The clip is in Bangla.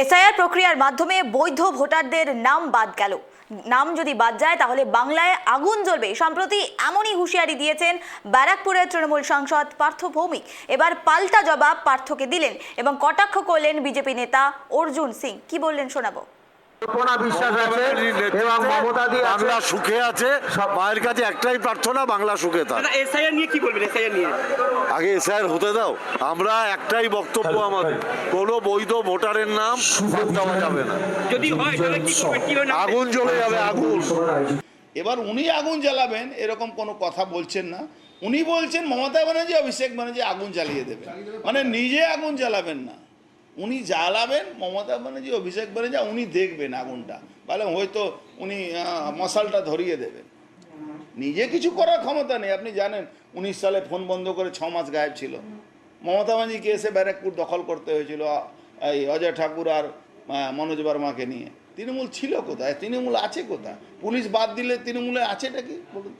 এসআইআর প্রক্রিয়ার মাধ্যমে বৈধ ভোটারদের নাম বাদ গেল। নাম যদি বাদ যায়, তাহলে বাংলায় আগুন জ্বলবে। সম্প্রতি এমনই হুঁশিয়ারি দিয়েছেন ব্যারাকপুরের তৃণমূল সাংসদ পার্থ ভৌমিক। এবার পাল্টা জবাব পার্থকে দিলেন এবং কটাক্ষ করলেন বিজেপি নেতা অর্জুন সিং। কি বললেন শোনাবো? কল্পনা বিশ্বাস আছে এবং মমতা দি বাংলা সুখে আছে। মায়ের কাছে একটাই প্রার্থনা বাংলা সুখে থাক এসআইআর নিয়ে কি বলবেন? এসআইআর নিয়ে। আগে এসআইআর হতে দাও। আমরা একটাই বক্তব্য আমাদের। কোনো বৈধ ভোটারের নাম দেওয়া যাবে না। যদি হয় তাহলে কি করবেন কীভাবে নাম আগুন জ্বলে যাবে আগুন। এবার উনি আগুন জ্বালাবেন এরকম কোনো কথা বলছেন না। উনি বলছেন মমতা ব্যানার্জি অভিষেক ব্যানার্জি আগুন জ্বালিয়ে দেবেন মানে নিজে আগুন জ্বালাবেন না। উনি জ্বালাবেন, মমতা ব্যানার্জি, অভিষেক ব্যানার্জি, উনি দেখবেন আগুনটা। বলে হয়তো উনি মশালটা ধরিয়ে দেবেন। নিজে কিছু করার ক্ষমতা নেই। আপনি জানেন, উনিশ সালে ফোন বন্ধ করে ছ মাস গায়েব ছিল। মমতা ব্যানার্জিকে এসে ব্যারাকপুর দখল করতে হয়েছিল, এই অজয় ঠাকুর আর মনোজ বর্মাকে নিয়ে। তৃণমূল ছিল কোথায়? তৃণমূল আছে কোথায়? পুলিশ বাদ দিলে তৃণমূলে আছেটা কি? বলুন?